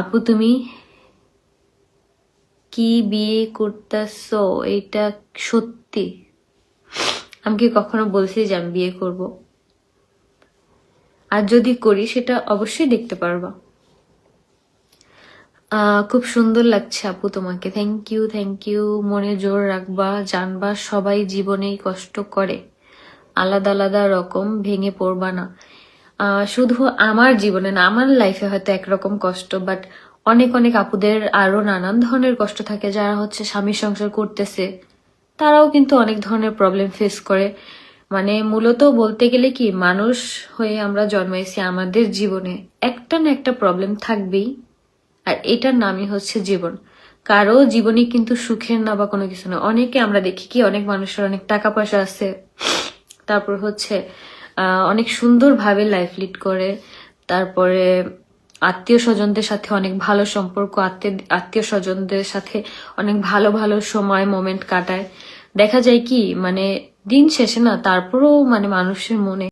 আপু, তুমি কি বিয়ে করতেছো? এটা সত্যি? আমি কি কখনো বলছি যে আমি বিয়ে করব? আর যদি করি, সেটা অবশ্যই দেখতে পারবা। খুব সুন্দর লাগছে আপু তোমাকে। থ্যাংক ইউ থ্যাংক ইউ মনে জোর রাখবা, জানবা, সবাই জীবনেই কষ্ট করে। আলাদা আলাদা রকম, ভেঙে পড়বা না। শুধু আমার জীবনে না, আমার লাইফে হয়তো একরকম কষ্ট বাট অনেক অনেক আপুদের আরও নানান ধরনের কষ্ট থাকে যারা হচ্ছে স্বামী সংসার করতেছে। তারাও কিন্তু অনেক ধরনের প্রবলেম ফেস করে। মানে মূলত বলতে গেলে কি, মানুষ হয়ে আমরা জন্মাইছি আমাদের জীবনে একটা না একটা প্রবলেম থাকবেই। আর এটার নামই হচ্ছে জীবন। কারও জীবনে কিন্তু সুখের না বা কোনো কিছু না। অনেকে আমরা দেখি কি, অনেক মানুষের অনেক টাকা পয়সা আছে। তারপর হচ্ছে অনেক সুন্দরভাবে লাইফ লিড করে। তারপরে আত্মীয় স্বজনদের সাথে অনেক ভালো সম্পর্ক আত্মীয় আত্মীয় স্বজনদের সাথে অনেক ভালো ভালো সময় মোমেন্ট কাটায়। দেখা যায় কি মানে দিন শেষে না, তারপরও মানে মানুষের মনে